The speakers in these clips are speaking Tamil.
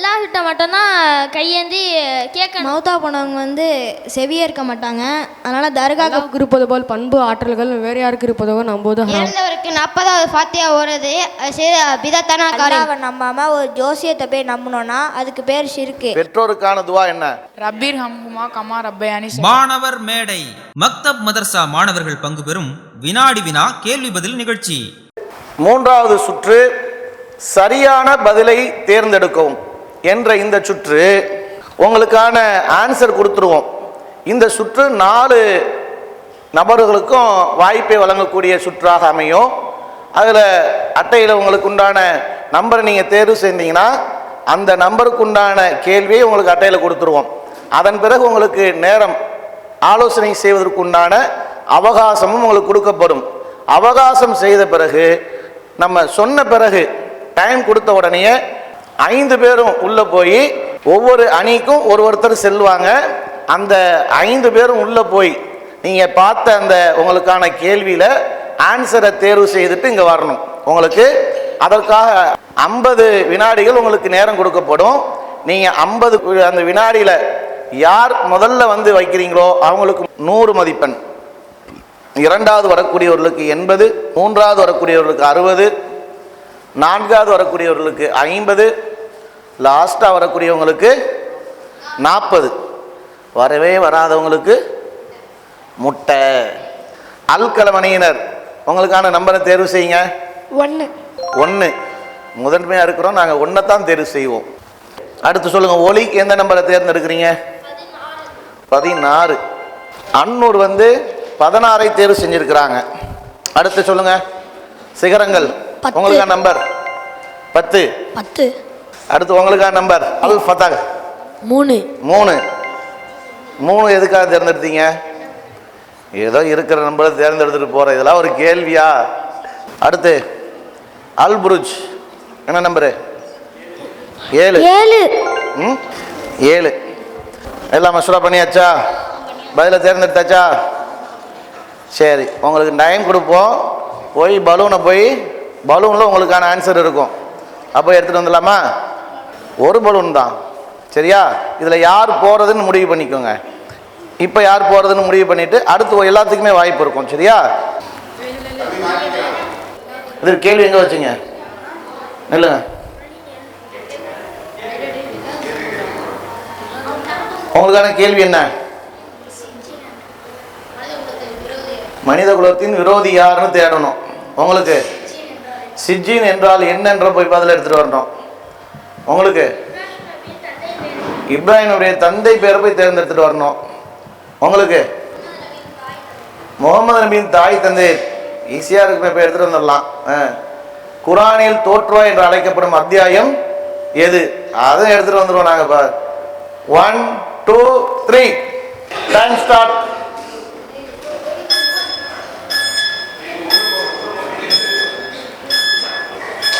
இல்லாவிட்ட மட்டும்தான் கையேந்தி கேட்கணும். மௌத்தா போனவங்க வந்து செவியே இருக்க மாட்டாங்க. அதனால தர்காக்கு அல்லாவுக்கு இருப்பது போல் பண்பு ஆற்றல்கள் வேறு யாருக்கு இருப்பதோ நம்போது ஹராம். இறந்தவருக்கு நாற்பதாவது ஃபாத்தியா ஓடுறது பிதத்தான காரியம் அல்லாவை நம்பாம ஒரு ஜோசியத்தை போய் நம்பினோன்னா அதுக்கு பேர் ஷிருக்கு பெற்றோருக்கான துவா என்ன? ரப்பீர் ஹம்ஹுமா கமா ரப்பயானி மாணவர் மேடை. மக்தப் மதர்சா மாணவர்கள் பங்கு பெறும் வினாடி வினா கேள்வி பதில் நிகழ்ச்சி. மூன்றாவது சுற்று சரியான பதிலை தேர்ந்தெடுக்கவும். என்ற இந்த சுற்று உங்களுக்கான ஆன்சர் கொடுத்துருவோம். இந்த சுற்று நாலு நபர்களுக்கும் வாய்ப்பை வழங்கக்கூடிய சுற்றாக அமையும். அதில் அட்டையில் உங்களுக்கு உண்டான நம்பரை நீங்கள் தேர்வு செஞ்சீங்கன்னா அந்த நம்பருக்கு உண்டான கேள்வியை உங்களுக்கு அட்டையில் கொடுத்துருவோம். அதன் பிறகு உங்களுக்கு நேரம் ஆலோசனை செய்வதற்கு உண்டான அவகாசமும் உங்களுக்கு கொடுக்கப்படும். அவகாசம் செய்த பிறகு நம்ம சொன்ன பிறகு டைம் கொடுத்த உடனே ஐந்து பேரும் உள்ளே போய் ஒவ்வொரு அணிக்கும் ஒரு ஒருத்தர் செல்வாங்க. அந்த ஐந்து பேரும் உள்ளே போய் நீங்கள் பார்த்த அந்த உங்களுக்கான கேள்வியில் ஆன்சரை தேர்வு செய்துட்டு இங்கே வரணும். உங்களுக்கு அதற்காக ஐம்பது வினாடிகள் உங்களுக்கு நேரம் கொடுக்கப்படும். நீங்கள் ஐம்பது அந்த வினாடியில் யார் முதல்ல வந்து வைக்கிறீங்களோ அவங்களுக்கு நூறு மதிப்பெண். இரண்டாவது வரக்கூடியவர்களுக்கு எண்பது மூன்றாவது வரக்கூடியவர்களுக்கு அறுபது நான்காவது வரக்கூடியவர்களுக்கு ஐம்பது லாஸ்ட்டாக வரக்கூடியவங்களுக்கு நாற்பது வரவே வராதவங்களுக்கு முட்டை. அல்கலமணியினர் உங்களுக்கான நம்பரை தேர்வு செய்யுங்க. ஒன்று ஒன்று முதன்மையாக இருக்கிறோம் நாங்கள் ஒன்றை தான் தேர்வு செய்வோம். அடுத்து சொல்லுங்கள் ஒலிக்கு எந்த நம்பரை தேர்ந்தெடுக்கிறீங்க? பதினாறு. அன்னூர் வந்து பதினாறை தேர்வு செஞ்சிருக்கிறாங்க. அடுத்து சொல்லுங்க சிகரங்கள். பத்து. உங்களுக்கான நம்பர் பத்து. பத்து. அடுத்து உங்களுக்கான நம்பர் அல் ஃபதக் மூணு. மூணு. மூணு எதுக்காக தேர்ந்தெடுத்தீங்க? ஏதோ இருக்கிற நம்பரை தேர்ந்தெடுத்துட்டு போகிற இதெல்லாம் ஒரு கேள்வியா? அடுத்து அல் புருஜ். என்ன நம்பரு ஏழு. ஏழு. ம்? ஏழு. எல்லாம் மசூரா பண்ணியாச்சா? பதிலை தேர்ந்தெடுத்தாச்சா? சரி உங்களுக்கு டைம் கொடுப்போம். போய் பலூனை போய் பலூனில் உங்களுக்கான ஆன்சர் இருக்கும். அப்போ எடுத்துகிட்டு வந்துடலாமா? ஒரு பலூன் தான். சரியா? இதில் யார் போகிறதுன்னு முடிவு பண்ணிக்கோங்க. இப்போ யார் போகிறதுன்னு முடிவு பண்ணிவிட்டு அடுத்து எல்லாத்துக்குமே வாய்ப்பு இருக்கும். சரியா? இது கேள்வி எங்கே வச்சுங்க? நில்லுங்க. உங்களுக்கான கேள்வி என்ன? மனித குலத்தின் விரோதி யாருன்னு தேடணும். உங்களுக்கு? சிஜின் என்றால் என்னன்ற போய் பதில் எடுத்துட்டு வரணும். உங்களுக்கு? இப்ராஹிமுடைய தந்தை பேரை போய் தேர்ந்தெடுத்துட்டு வரணும். உங்களுக்கு? முகமது நபியின் தாய் தந்தை. ஈஸியாக இருக்கு போய் எடுத்துட்டு வந்துடலாம். ஆ. குரானில் தோற்றுவா என்று அழைக்கப்படும் அத்தியாயம் எது? அதை எடுத்துட்டு வந்துடுவோம் நாங்கள் பார். One two three time start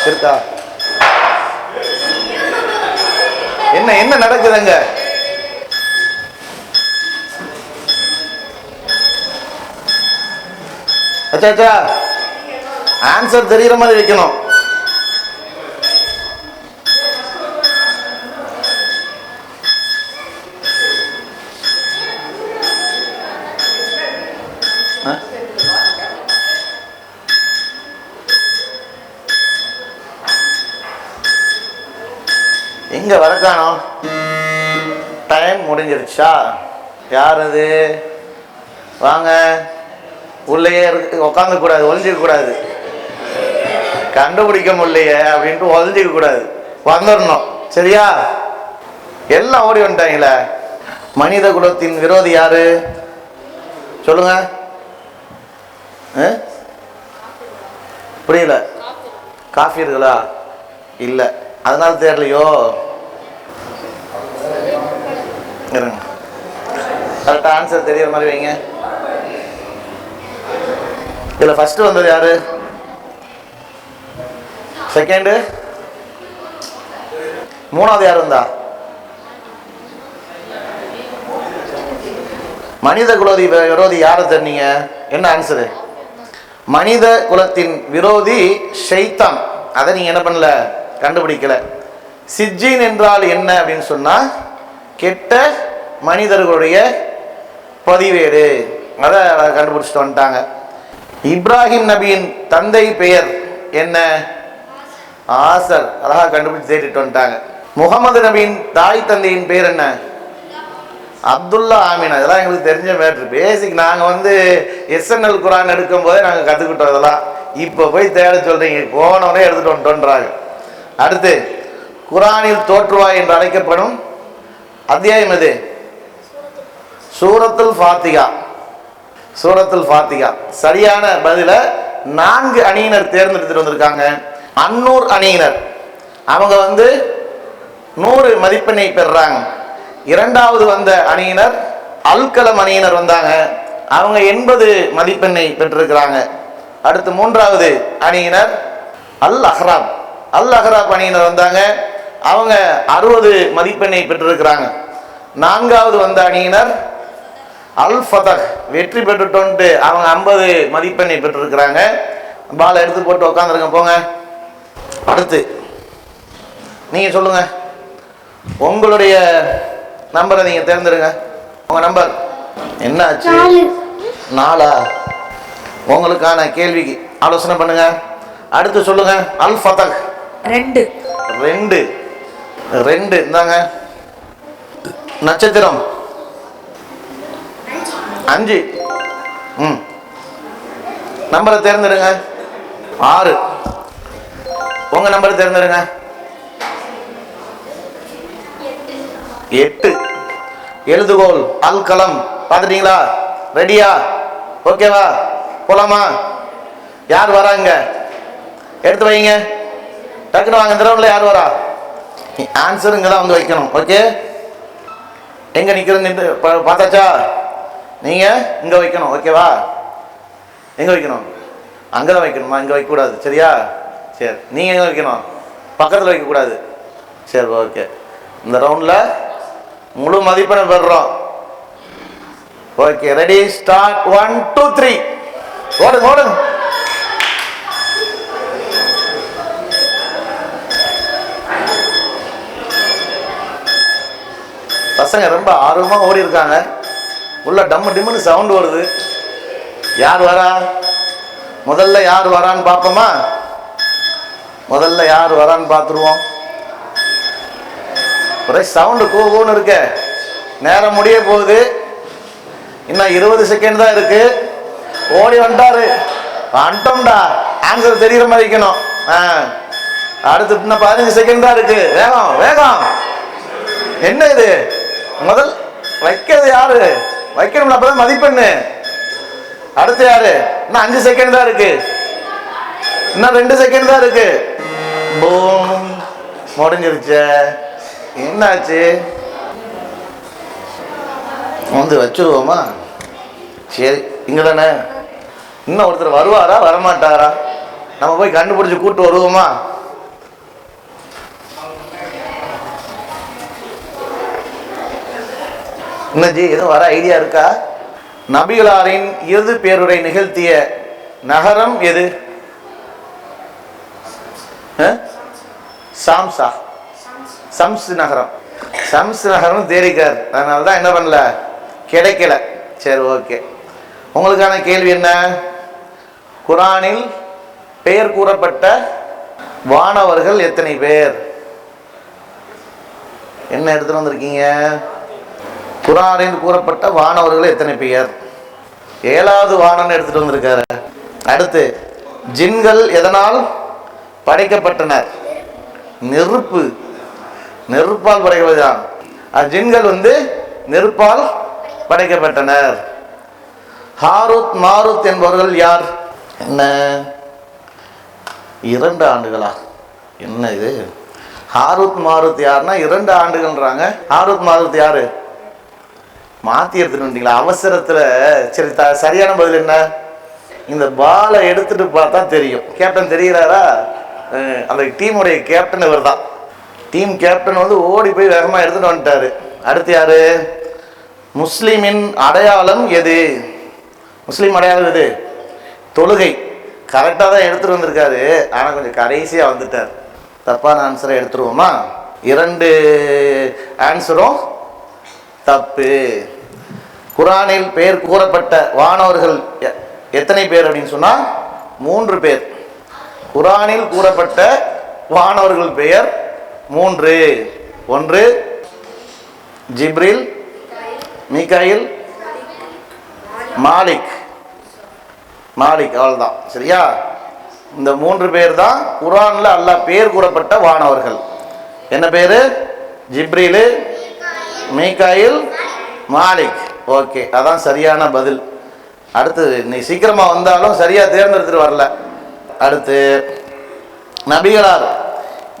இருக்கா? என்ன என்ன நடக்குதுங்க? அச்சா அச்சா ஆன்சர் தெரியுற மாதிரி வைக்கணும். ஆ? எங்க வர டைம் முடிஞ்சிருச்சா? யார் அது வாங்க. உள்ளேயே இருக்கு உட்காந்து கூடாது கூடாது. கண்டுபிடிக்க முடியலையே அப்படின்ட்டு ஒளிஞ்சிக்க கூடாது. வந்துடணும் சரியா? எல்லாம் ஓடி வந்துட்டாங்களே. மனித குலத்தின் விரோதி யாரு? சொல்லுங்க. ஆ? புரியல. காஃபியர்களா இல்லை. அதனால தெரியலையோ இருங்க கரெக்டாக ஆன்சர் தெரியற மாதிரி வைங்க. இதில் ஃபஸ்ட்டு வந்தது யார்? செகண்டு மூணாவது யார் வந்தா? மனித குலதி விரோதி யாரை தெரிஞ்சீங்க என்ன ஆன்சரு மனித குலத்தின் விரோதி ஷைத்தான். அதை நீங்கள் என்ன பண்ணல? கண்டுபிடிக்கல. சிஜின் என்றால் என்ன அப்படின்னு சொன்னால் கெட்ட மனிதர்களுடைய பதிவேடு. அதை கண்டுபிடிச்சிட்டு வந்துட்டாங்க. இப்ராஹிம் நபியின் தந்தை பெயர் என்ன? ஆசர். அழகாக கண்டுபிடிச்சு தேடிட்டு வந்துட்டாங்க. முகமது நபியின் தாய் தந்தையின் பெயர் என்ன? அப்துல்லா ஆமீன். அதெல்லாம் எங்களுக்கு தெரிஞ்ச மேட்ரு பேசிக் நாங்கள் வந்து எஸ்என்எல் குரான் எடுக்கும் போதே நாங்கள் கற்றுக்கிட்டோம் இதெல்லாம். இப்போ போய் தேட சொல்கிறீங்க போனவனே எடுத்துகிட்டு வந்துட்டோன்றாங்க. அடுத்து குரானில் தோற்றுவாய் என்று அழைக்கப்படும் அத்தியாயம் எது? சூரத்துல் ஃபாத்திகா சூரத்துல் ஃபாத்திகா சரியான பதில நான்கு அணியினர் தேர்ந்தெடுத்துட்டு வந்திருக்காங்க. அன்னூர் அணியினர். அவங்க வந்து நூறு மதிப்பெண்ணை பெறுறாங்க. இரண்டாவது வந்த அணியினர் அல்கலம் அணியினர் வந்தாங்க. அவங்க எண்பது மதிப்பெண்ணை பெற்றிருக்கிறாங்க. அடுத்து மூன்றாவது அணியினர் அல் அஹ்ராப். அல் அஹ்ராப் அணியினர் வந்தாங்க. அவங்க அறுபது மதிப்பெண்ணை பெற்றிருக்கிறாங்க. நான்காவது வந்த அணியினர் அல் ஃபதக் வெற்றி பெற்றுட்டோன்ட்டு அவங்க ஐம்பது மதிப்பெண்ணை பெற்றிருக்கிறாங்க. பாலை எடுத்து போட்டு உட்காந்துருங்க போங்க. அடுத்து நீங்கள் சொல்லுங்க. உங்களுடைய நம்பரை நீங்கள் தேர்ந்தெடுங்க. உங்கள் நம்பர். என்ன ஆச்சு நாலா? உங்களுக்கான கேள்விக்கு ஆலோசனை பண்ணுங்க. அடுத்து சொல்லுங்க. அல் ஃபதக் ரெண்டு. ரெண்டு. ரெண்டு இந்தாங்க. நட்சத்திரம். அஞ்சு. ம். நம்பரை தேர்ந்தெடுங்க. ஆறு. உங்க நம்பரை தேர்ந்தெடுங்க. எட்டு. எழுதுகோல் அல் கலம் பார்த்துட்டீங்களா? ரெடியா? ஓகேவா? போலாமா? யார் வராங்க? எடுத்து வைங்க. டக்குனு வாங்க. இந்த ரவுண்டில் யார் வரா? ஆன்சர் இங்கே தான் வந்து வைக்கணும். ஓகே எங்கே நிற்கிறது நின்று பா- பார்த்தாச்சா? நீங்கள் இங்கே வைக்கணும். ஓகேவா எங்கே வைக்கணும்? அங்கே தான் வைக்கணுமா? இங்கே வைக்கக்கூடாது. சரியா? சரி. நீங்கள் எங்கே வைக்கணும்? பக்கத்தில் வைக்கக்கூடாது. சரி ஓகே இந்த ரவுண்டில் முழு மதிப்பெண்ணை பெறுறோம். Okay ready start one two three ஓடுங்க ஓடுங்க. பசங்க ரொம்ப ஆர்வமாக ஓடி இருக்காங்க உள்ள டம்மு டிம்முன்னு சவுண்டு வருது. யார் வரா? முதல்ல யார் வரான்னு பார்ப்போமா? முதல்ல யார் வரான்னு பார்த்துருவோம். ஒரே சவுண்டு கூகுன்னு இருக்க. நேரம் முடிய போகுது. இன்னும் இருபது செகண்ட் தான் இருக்கு. ஓடி வந்துட்டாரு. வந்துட்டோம்டா. ஆன்சர் தெரிகிற மாதிரி வைக்கணும் ஆ. அடுத்து இன்னும் பதினஞ்சு செகண்ட் தான் இருக்கு. வேகம் வேகம். என்ன இது? முதல் வைக்கிறது யாரு? வைக்கணும்ல அப்பதான் மதிப்பெண்ணு. அடுத்து யாரு? இன்னும் அஞ்சு செகண்ட் தான் இருக்கு. இன்னும் ரெண்டு செகண்ட் தான் இருக்கு. பூம் முடிஞ்சிருச்சே. என்னாச்சு? வந்து வச்சுருவோமா? சரி இங்கே தானே இன்னும் ஒருத்தர் வருவாரா வரமாட்டாரா? நம்ம போய் கண்டுபிடிச்சி கூப்பிட்டு வருவோமா? இன்னஜி எதுவும் வர ஐடியா இருக்கா? நபிகளாரின் இறுதி பேருரை நிகழ்த்திய நகரம் எது? சாம்சா. சம்ஸ் நகரம். சம்ஸ் நகரம் தேரிக்கார் அதனால தான் என்ன பண்ணல? கிடைக்கல. சரி ஓகே உங்களுக்கான கேள்வி என்ன? குரானில் பெயர் கூறப்பட்ட வானவர்கள் எத்தனை பேர்? என்ன எடுத்துகிட்டு வந்திருக்கீங்க? குரானில் கூறப்பட்ட வானவர்கள் எத்தனை பெயர் ஏழாவது வானன் எடுத்துட்டு வந்திருக்காரு. அடுத்து ஜின்கள் எதனால் படைக்கப்பட்டனர்? நெருப்பு. நெருப்பால் படைக்கப்பட்டான் ஜின்கள் வந்து நெருப்பால் படைக்கப்பட்டனர். ஹாரூத் மாரூத் என்பவர்கள் யார்? என்ன? இரண்டு ஆண்டுகளா? என்ன இது? ஹாரூத் மாருத் யாருன்னா இரண்டு ஆண்டுகள்ன்றாங்க. ஹாரூத் மாருத் யாரு? மாற்றி எடுத்துட்டு வந்துட்டீங்களா அவசரத்துல சரி த சரியான பதில் என்ன? இந்த பாலை எடுத்துட்டு பார்த்தா தெரியும். கேப்டன் தெரிகிறாரா? அந்த டீமுடைய கேப்டன் இவர் தான் டீம் கேப்டன் வந்து ஓடி போய் வேகமா எடுத்துட்டு வந்துட்டாரு. அடுத்து யாரு? முஸ்லீமின் அடையாளம் எது? முஸ்லீம் அடையாளம் எது? தொழுகை. கரெக்டாக தான் எடுத்துகிட்டு வந்திருக்காரு. ஆனால் கொஞ்சம் கடைசியாக வந்துட்டார். தப்பான ஆன்சரை எடுத்துருவோமா? இரண்டு ஆன்சரும் தப்பு. குரானில் பெயர் கூறப்பட்ட வானவர்கள் எத்தனை பேர் அப்படின்னு சொன்னா மூன்று பேர். குரானில் கூறப்பட்ட வானவர்கள் பெயர் மூன்று. ஒன்று ஜிப்ரில் மிகாயில் மாலிக். மாலிக் அவள்தான். சரியா? இந்த மூன்று பேர் தான் குரானில் அல்லா பேர் கூறப்பட்ட வானவர்கள். என்ன பேர்? ஜிப்ரீலு மீகாயில் மாலிக். ஓகே அதான் சரியான பதில். அடுத்து நீ சீக்கிரமாக வந்தாலும் சரியாக தேர்ந்தெடுத்துட்டு வரல. அடுத்து நபிகளார்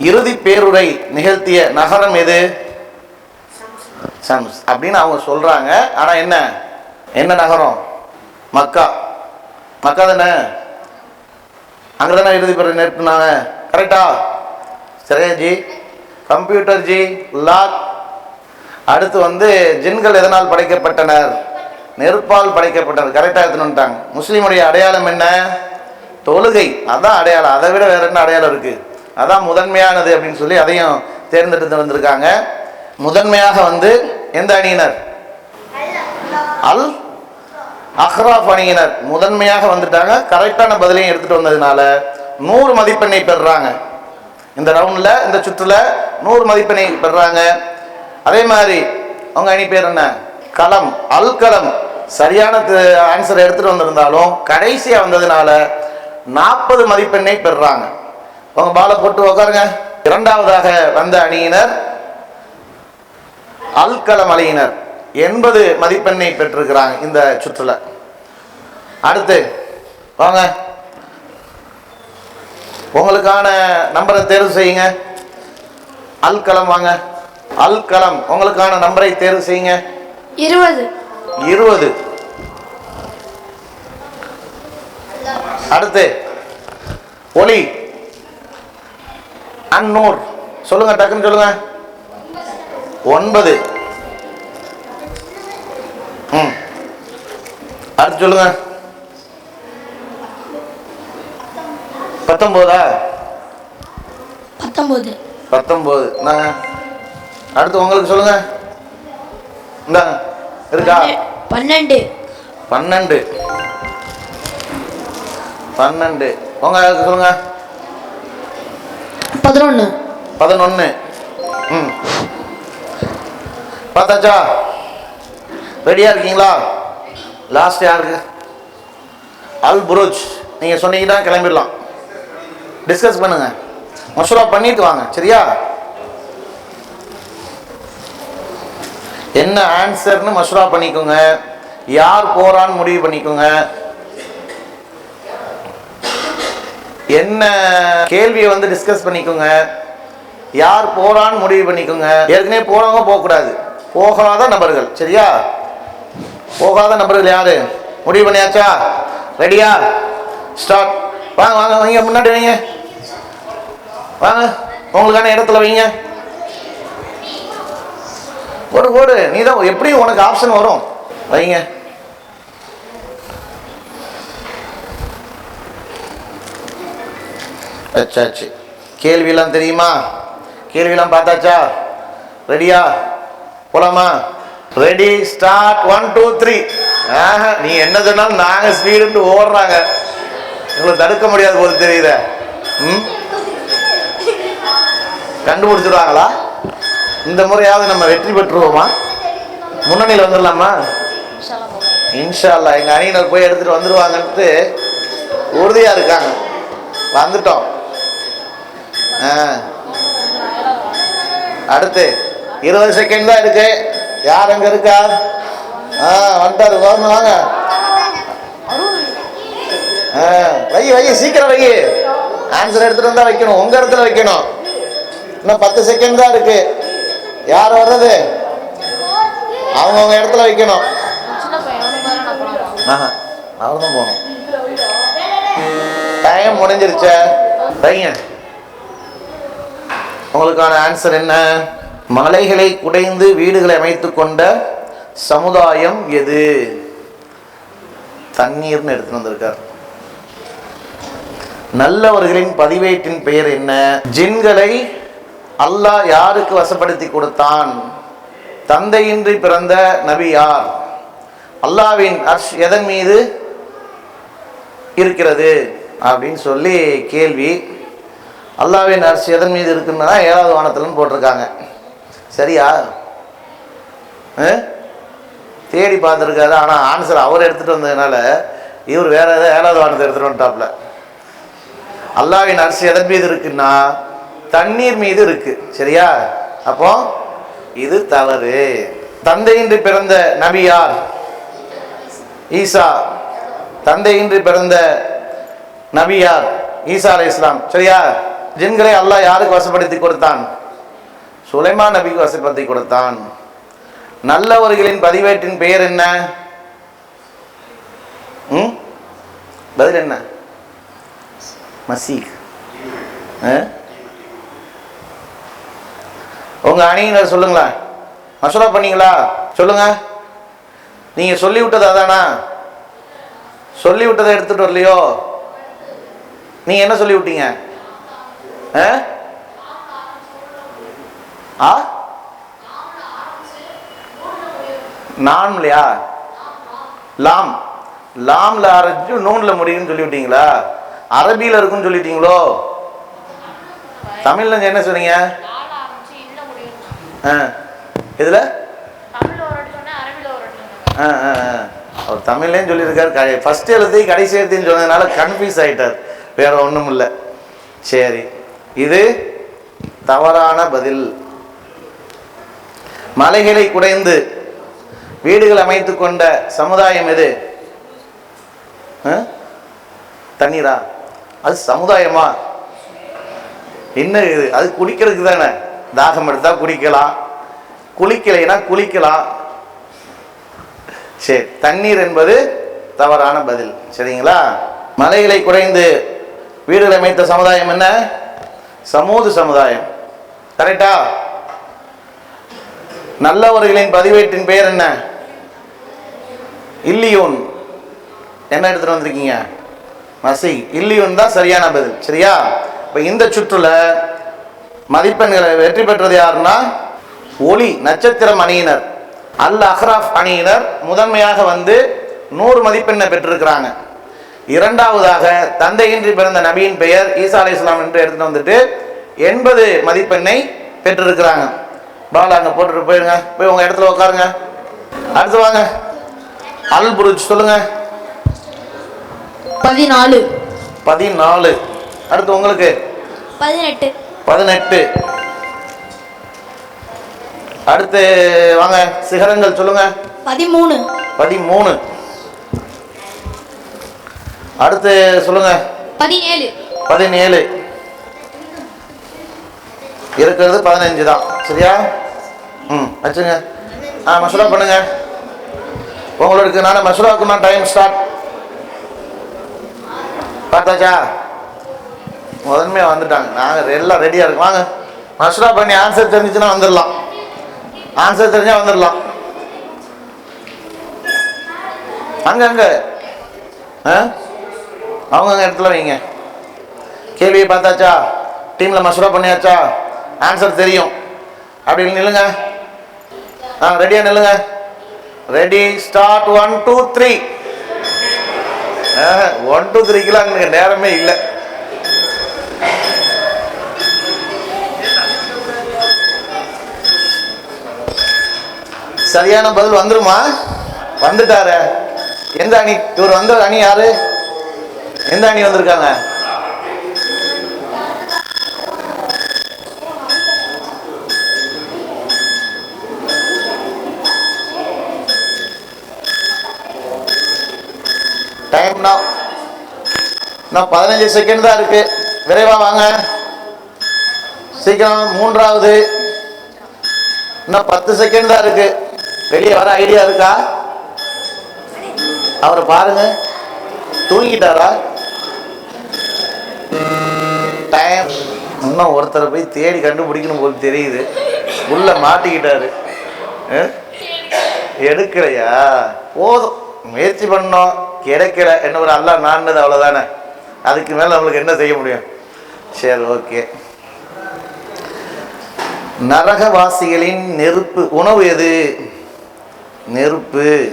இறுதி பேருரை நிகழ்த்திய நகரம் எது? சம்ஸ் அப்படின்னு அவங்க சொல்கிறாங்க ஆனால் என்ன? என்ன நகரம்? மக்கா. மக்கா தானே? அங்கே தானே இறுதி பெற நிறுத்தினாங்க கரெக்டா சரியா ஜி? Computer G? லாக் அடுத்து வந்து ஜின்கள் எதனால் படைக்கப்பட்டனர்? நெருப்பால் படைக்கப்பட்டனர். கரெக்டாக எடுத்துனுட்டாங்க முஸ்லீமுடைய அடையாளம் என்ன? தொழுகை. அதான் அடையாளம். அதை விட வேற என்ன அடையாளம் இருக்கு? அதான் முதன்மையானது அப்படின்னு சொல்லி அதையும் தேர்ந்தெடுத்து வந்திருக்காங்க. முதன்மையாக வந்து எந்த அணியினர்? அல் அஹ்ராஃப் அணியினர். முதன்மையாக வந்துட்டாங்க. கரெக்டான பதிலையும் எடுத்துட்டு வந்ததுனால நூறு மதிப்பெண்ணை பெறுறாங்க. இந்த ரவுண்ட்ல இந்த சுற்றுல நூறு மதிப்பெண்ணை பெறுறாங்க. அதே மாதிரி அவங்க அணி பேர் என்ன? களம் அல் களம் சரியான ஆன்சர் எடுத்துட்டு வந்திருந்தாலும் கடைசியா வந்ததுனால நாற்பது மதிப்பெண்ணை பெறுறாங்க. அவங்க பாலை போட்டு உட்காருங்க இரண்டாவதாக வந்த அணியினர் அல்கலம் அணியினர். எண்பது மதிப்பெண்ணை பெற்றிருக்கிறாங்க இந்த சுற்றுல. அடுத்து வாங்க. உங்களுக்கான நம்பரை தேர்வு செய்யுங்க. அல்கலம் வாங்க. அல்கலம் உங்களுக்கான நம்பரை தேர்வு செய்யுங்க. இருபது. இருபது. அடுத்து ஒளி அந்நூர் சொல்லுங்க டக்குன்னு சொல்லுங்க. ஒன்பது. ம். அடுத்து சொல்லுங்க. பத்தொம்போதா? பத்தொன்பது பத்தொம்போது. நாங்க அடுத்து உங்களுக்கு சொல்லுங்க. இந்தாங்க இருக்கா? பன்னெண்டு பன்னெண்டு. பன்னெண்டு. உங்க சொல்லுங்க. பதினொன்று பதினொன்று ம். பார்த்தாச்சா? ரெடியாக இருக்கீங்களா? லாஸ்ட் யாருக்கு? அல் புருஜ் நீங்கள் சொன்னீங்கன்னா கிளம்பிடலாம். டிஸ்கஸ் பண்ணுங்க. மசூரா பண்ணிட்டு வாங்க. சரியா? என்ன ஆன்சர்னு மசூரா பண்ணிக்கோங்க. யார் போறான்னு முடிவு பண்ணிக்கோங்க. என்ன கேள்வியை வந்து டிஸ்கஸ் பண்ணிக்கோங்க. யார் போறான்னு முடிவு பண்ணிக்கோங்க. ஏற்கனவே போறவங்க போகக்கூடாது. போகாத நபர்கள் சரியா? போகாத நபர்கள் யாரு? முடிவு பண்ணியாச்சா? ரெடியா ஸ்டார்ட் வாங்க வாங்க வைங்க முன்னாடி வைங்க. வாங்க உங்களுக்கான இடத்துல வைங்க. போடு போடு. நீ தான் எப்படியும் உனக்கு ஆப்ஷன் வரும். வைங்க. வச்சாச்சு கேள்வியெல்லாம் தெரியுமா? கேள்வியெல்லாம் பார்த்தாச்சா? ரெடியா போலாமா? Ready start one two three ஆஹா நீ என்ன சொன்னாலும் நாங்கள் ஸ்பீடுன்ட்டு ஓடுறாங்க. உங்களை தடுக்க முடியாது போது தெரியுத. ம்? கண்டுபிடிச்சிடுவாங்களா? இந்த முறையாவது நம்ம வெற்றி பெற்றுருவோமா? முன்னணியில் வந்துடலாமா இன்ஷா அல்லா எங்கள் அணியினர் போய் எடுத்துகிட்டு வந்துடுவாங்கன்ட்டு உறுதியாக இருக்காங்க. வந்துட்டோம். ஆ. அடுத்து இருபது செகண்ட் தான் இருக்கு. யார் அங்கே இருக்கா? ஆ வந்துட்டாரு. வரணும் வாங்க. ஆ வை வை சீக்கிரம் வை. ஆன்சர் எடுத்துட்டு வந்தா வைக்கணும். உங்க இடத்துல வைக்கணும். இன்னும் பத்து செகண்ட் தான் இருக்கு. யார் வர்றது? அவங்கவுங்க இடத்துல வைக்கணும். ஆஹா அவர் தான் போகணும். டைம் முடிஞ்சிருச்சே. வைங்க. உங்களுக்கான ஆன்சர் என்ன? மலைகளை குடைந்து வீடுகளை அமைத்து கொண்ட சமுதாயம் எது? தண்ணீர்னு எடுத்துட்டு வந்திருக்கார். நல்லவர்களின் பதிவேட்டின் பெயர் என்ன? ஜின்களை அல்லாஹ் யாருக்கு வசப்படுத்தி கொடுத்தான்? தந்தையின்றி பிறந்த நபி யார்? அல்லாவின் அர்ஷ் எதன் மீது இருக்கிறது? அப்படின்னு சொல்லி கேள்வி. அல்லாவின் அர்ஷ் எதன் மீது இருக்குன்னா ஏழாவது வானத்தில்னு போட்டிருக்காங்க. சரியா? ஆ? தேடி பார்த்துருக்காரு. ஆனால் ஆன்சர் அவர் எடுத்துகிட்டு வந்ததுனால இவர் வேறு ஏதாவது ஏழாவது வானத்தை எடுத்துகிட்டு வந்துட்டாப்ல அல்லாவின் அரிசி எதன் மீது இருக்குன்னா தண்ணீர் மீது இருக்கு. சரியா? அப்போ இது தவறு. தந்தையின்றி பிறந்த நபியார் ஈசா. தந்தையின்றி பிறந்த நபியார் ஈசா அலை இஸ்லாம் சரியா? ஜின்களை அல்லாஹ் யாருக்கு வசப்படுத்தி கொடுத்தான்? சுலைமா நபிக்கு வசப்படுத்தி கொடுத்தான். நல்லவர்களின் பதிவேட்டின் பெயர் என்ன? ம்? பதில் என்ன? மசீக். ஆ? உங்கள் அணியினர் சொல்லுங்களேன் மசோரா பண்ணீங்களா? சொல்லுங்க. நீங்கள் சொல்லிவிட்டது அதானா? சொல்லி விட்டதை வரலையோ? நீங்கள் என்ன சொல்லிவிட்டீங்க? ஆ? ஆ? நான் இல்லையா லாம். லாம்ல ஆரம்பிச்சு நூன்ல முடியும்னு சொல்லிவிட்டீங்களா? அரபியில் இருக்குன்னு சொல்லிட்டீங்களோ? தமிழ்ல என்ன சொன்னீங்க? ஆ. இதுல ஆ ஆ ஆ. அவர் தமிழ்லேயும் சொல்லியிருக்காரு ஃபர்ஸ்ட் எழுத்தையும் கடைசி எழுத்தையும் சொன்னதுனால கன்ஃபியூஸ் ஆயிட்டார். வேற ஒன்றும் இல்லை. சரி. இது தவறான பதில். மலைகளை குடைந்து வீடுகள் அமைத்து கொண்ட சமுதாயம் எது? தண்ணீரா? அது சமுதாயமா? என்ன இது? அது குடிக்கிறதுக்கு தானே தாகம் எடுத்தால் குடிக்கலாம். குளிக்கலைன்னா குளிக்கலாம். சரி தண்ணீர் என்பது தவறான பதில். சரிங்களா? மலைகளை குறைந்து வீடுகள் அமைத்த சமுதாயம் என்ன? சமூக சமுதாயம். கரெக்டா நல்லவர்களின் பதிவேட்டின் பெயர் என்ன? இல்லியோன். என்ன எடுத்துட்டு வந்திருக்கீங்க? மசி. இல்லியோன் தான் சரியான பதில். சரியா? இப்போ இந்த சுற்றுல மதிப்பெண்களை வெற்றி பெற்றது யாருன்னா ஒளி நட்சத்திரம் அணியினர். அல் அஹ்ராஃப் அணியினர். முதன்மையாக வந்து நூறு மதிப்பெண்ணை பெற்றிருக்கிறாங்க. இரண்டாவதாக தந்தையின்றி பிறந்த நபியின் பெயர் ஈசா அலை இஸ்லாம் என்று எடுத்துட்டு வந்துட்டு எண்பது மதிப்பெண்ணை பெற்றிருக்கிறாங்க. பாலா அங்கே போட்டுட்டு போயிருங்க. போய் உங்க இடத்துல உட்காருங்க. அடுத்து வாங்க. அல் புருஜ் சொல்லுங்க. பதினாலு. பதினாலு. அடுத்து உங்களுக்கு. பதினெட்டு. பதினெட்டு. அடுத்து வாங்க சிகரங்கள் சொல்லுங்க. பதிமூணு. பதிமூணு. அடுத்து சொல்லுங்க. பதினேழு. பதினேழு. இருக்கிறது பதினஞ்சு தான். சரியா? ம் வச்சுங்க. ஆ மசூரா பண்ணுங்க. உங்களுக்கு நான் மசூராவுக்கு நான் டைம் ஸ்டார்ட் பார்த்தாச்சா? முதன்மையாக வந்துட்டாங்க. நாங்கள் எல்லாம் ரெடியாக இருக்கோம். வாங்க. மசூரா பண்ணி ஆன்சர் தெரிஞ்சுச்சுன்னா வந்துடலாம் ஆன்சர் தெரிஞ்சால் வந்துடலாம் அங்கே அங்கே. ஆ? அவங்க அங்கே இடத்துல வைங்க. கேள்வியை பார்த்தாச்சா? டீமில் மசூரா பண்ணியாச்சா? ஆன்சர் தெரியும். அப்படி நில்லுங்க. ஆ ரெடியாக நில்லுங்க. Ready start one two three one two த்ரீக்கெலாம் அங்கே நேரமே இல்லை. சரியான பதில் வந்துருமா? வந்துட்டாரு. எந்த அணி? இவர் வந்த அணி யாரு? எந்த அணி வந்திருக்காங்க? டைம் நான் பதினஞ்சு செகண்ட் தான் இருக்கு. விரைவா வாங்க. சீக்கிரம் மூன்றாவது. இன்னும் பத்து செகண்ட் தான் இருக்கு. வெளியே வர ஐடியா இருக்கா? அவரை பாருங்க. தூங்கிட்டாரா? டைம் இன்னும் ஒருத்தரை போய் தேடி கண்டுபிடிக்கணும் போல தெரியுது. உள்ள மாட்டிக்கிட்டாரு? எடுக்கலையா? போதும். முயற்சி பண்ணோம். கிடைக்கல. என்ன ஒரு அல்லா நான்னது அவ்வளோதானே அதுக்கு மேலே நம்மளுக்கு என்ன செய்ய முடியும்? சரி ஓகே. நரகவாசிகளின் நெருப்பு உணவு எது? நெருப்பு.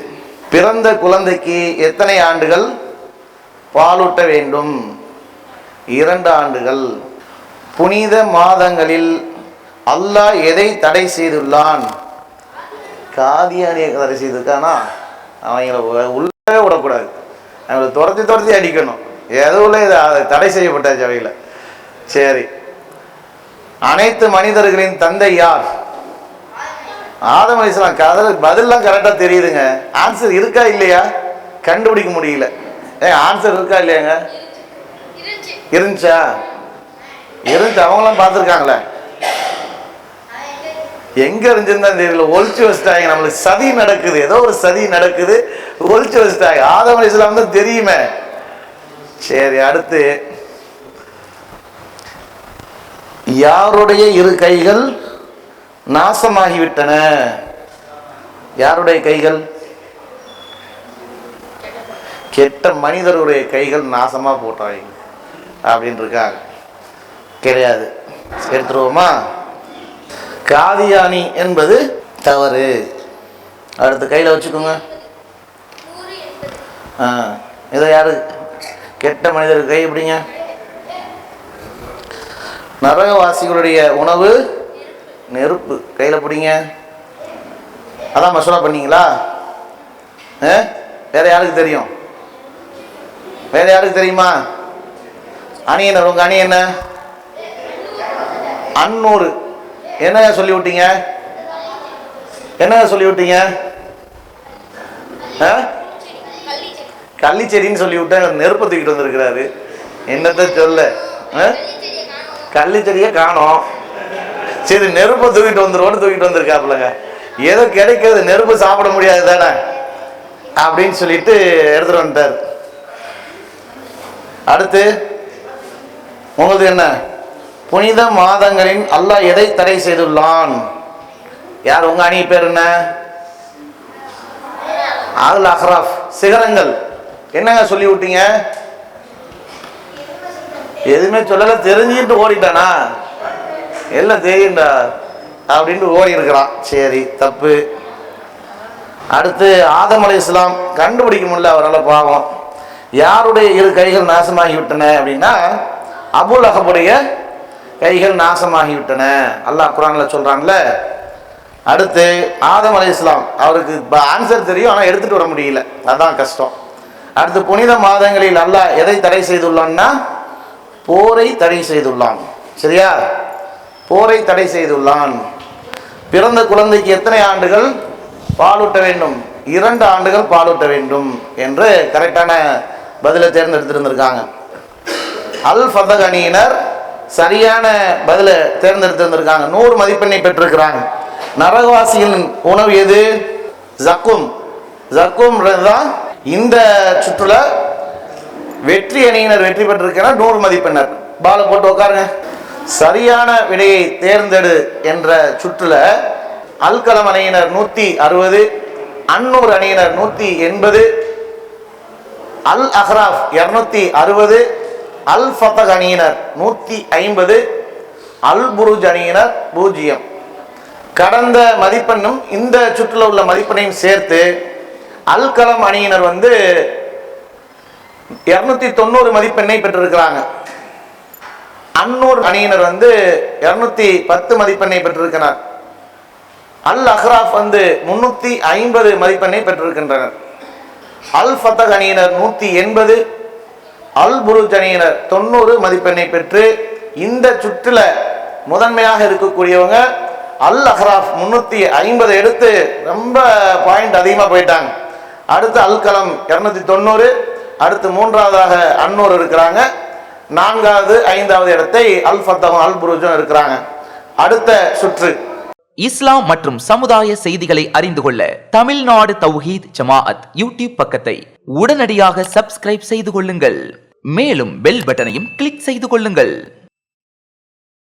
பிறந்த குழந்தைக்கு எத்தனை ஆண்டுகள்? பாலூட்ட வேண்டும். இரண்டு ஆண்டுகள். புனித மாதங்களில் அல்லாஹ் எதை தடை செய்துள்ளான்? காதியானியை தடை செய்திருக்கானா? அவங்கள உள்ளே விடக்கூடாது. அவங்களை துரத்தி துரத்தி அடிக்கணும். எதுவும் இது தடை செய்யப்பட்டாச்சு அவையில். சரி. அனைத்து மனிதர்களின் தந்தை யார்? ஆதம் அலிஸ்லாம் கதை பதிலாம் கரெக்டாக தெரியுதுங்க. ஆன்சர் இருக்கா இல்லையா? கண்டுபிடிக்க முடியல. ஏ ஆன்சர் இருக்கா இல்லையாங்க? இருந்துச்சா. இருந்துச்சு? அவங்களாம் பார்த்துருக்காங்களே. எங்க இருந்துச்சுன்னு தெரியல. ஒழிச்சு வச்சுட்டாங்க நம்மளுக்கு சதி நடக்குது. ஏதோ ஒரு சதி நடக்குது. ஒழிச்சு வச்சுட்டாங்க. ஆதம் அலிஸ்லாம் தான் தெரியுமே. சரி அடுத்து. யாருடைய இரு கைகள்? நாசமாகிவிட்டன. யாருடைய கைகள்? கெட்ட மனிதருடைய கைகள் நாசமா போட்டாங்க அப்படின்னு இருக்காங்க கிடையாது. எடுத்துருவோமா? காதியானி என்பது தவறு. அடுத்து கையில் வச்சுக்கோங்க. ஆ இதை யாரு? கெட்ட மனிதர் கை எப்படிங்க? நரகவாசிகளுடைய உணவு நெருப்பு. கையில் பிடிங்க. அதான் மசோலா பண்ணீங்களா? ஆ? வேற யாருக்கு தெரியும்? வேற யாருக்கு தெரியுமா? அணி என்ன உங்க அணி என்ன அன்னூறு என்னங்க சொல்லி விட்டீங்க? என்னங்க சொல்லி விட்டீங்க? ஆ? கள்ளிச்செடின்னு சொல்லி விட்டா நெருப்பை தூக்கிட்டு வந்திருக்கிறாரு. என்னத்த சொல்ல? ஆ? கள்ளிச்செடியை காணோம். சரி நெருப்பை தூக்கிட்டு வந்துருவோன்னு தூக்கிட்டு வந்திருக்காப்புலங்க. ஏதோ கிடைக்கிறது நெருப்பு சாப்பிட முடியாது தானே? அப்படின்னு சொல்லிட்டு எடுத்துட்டு வந்துட்டார். அடுத்து உங்களுக்கு என்ன? புனித மாதங்களின் அல்லாஹ் எதை தடை செய்துள்ளான்? யார் உங்க அணி பேர் என்ன? அல் அஹ்ராஃப் சிகரங்கள். என்னங்க சொல்லி விட்டீங்க? எதுவுமே சொல்லல தெரிஞ்சுக்கிட்டு ஓடிட்டானா? எல்லாம் தெரியும்டா அப்படின்ட்டு ஓடி இருக்கிறான். சரி தப்பு. அடுத்து ஆதம் அலி இஸ்லாம் கண்டுபிடிக்க முடியல அவரால் பாவம். யாருடைய இரு கைகள் நாசமாகி விட்டன அப்படின்னா அபுல் அகபுடைய கைகள் நாசமாகி விட்டன அல்லாஹ் குரானில் சொல்றான்ல அடுத்து ஆதம் அலி இஸ்லாம் அவருக்கு ஆன்சர் தெரியும் ஆனால் எடுத்துகிட்டு வர முடியல. அதுதான் கஷ்டம். அடுத்து புனித மாதங்களில் அல்லாஹ் எதை தடை செய்துள்ளான்னா போரை தடை செய்துள்ளான். சரியா? போரை தடை செய்துள்ளான். பிறந்த குழந்தைக்கு எத்தனை ஆண்டுகள் பாலூட்ட வேண்டும்? இரண்டு ஆண்டுகள் பாலூட்ட வேண்டும் என்று கரெக்டான பதிலை தேர்ந்தெடுத்திருந்திருக்காங்க. அல் ஃபதக் அணியினர் சரியான பதிலை தேர்ந்தெடுத்திருந்திருக்காங்க. நூறு மதிப்பெண்ணை பெற்றிருக்கிறாங்க. நரகவாசியின் உணவு எது? ஜக்கும். ஜக்கும்ன்றது தான் இந்த சுற்றுல வெற்றி அணியினர் வெற்றி பெற்றிருக்கிறார். நூறு மதிப்பெண்ணர். பாலை போட்டு உட்காருங்க. சரியான விடையை தேர்ந்தெடு என்ற சுற்றுல அல்கலம் அணியினர் நூத்தி அறுபது அன்னூர் அணியினர் நூத்தி எண்பது அல் அஹ்ராஃப் இருநூத்தி அறுபது அல் ஃபத்தக் அணியினர் நூத்தி ஐம்பது அல் புருஜ் அணியினர் பூஜ்ஜியம். கடந்த மதிப்பெண்ணும் இந்த சுற்றுல உள்ள மதிப்பெண்ணையும் சேர்த்து அல் கலம் அணியினர் வந்து இருநூத்தி தொண்ணூறு மதிப்பெண்ணை பெற்றிருக்கிறாங்க. அன்னூர் அணியினர் வந்து இருநூத்தி பத்து மதிப்பெண்ணை பெற்றிருக்கிறார் அல் அஹ்ராஃப் வந்து முன்னூத்தி ஐம்பது மதிப்பெண்ணை பெற்றிருக்கின்றனர். அல் ஃபத்தக் அணியினர் நூத்தி எண்பது அல் புருஜ் அணியினர் தொண்ணூறு மதிப்பெண்ணை பெற்று இந்த சுற்றுல முதன்மையாக இருக்கக்கூடியவங்க அல் அஹ்ராஃப் முன்னூத்தி ஐம்பது எடுத்து ரொம்ப பாயிண்ட் அதிகமாக போயிட்டாங்க. அடுத்து அல் கலம் இரநூத்தி தொண்ணூறு அடுத்து மூன்றாவதாக அன்னூர் இருக்கிறாங்க. நான்காவது ஐந்தாவது இடத்தை அல் ஃபத்தகம் அல் புருஜும் இருக்கிறாங்க. அடுத்த சுற்று. இஸ்லாம் மற்றும் சமுதாய செய்திகளை அறிந்து கொள்ள தமிழ்நாடு தௌஹீத் ஜமாஅத் யூடியூப் பக்கத்தை உடனடியாக சப்ஸ்கிரைப் செய்து கொள்ளுங்கள். மேலும் பெல் பட்டனையும் கிளிக் செய்து கொள்ளுங்கள்.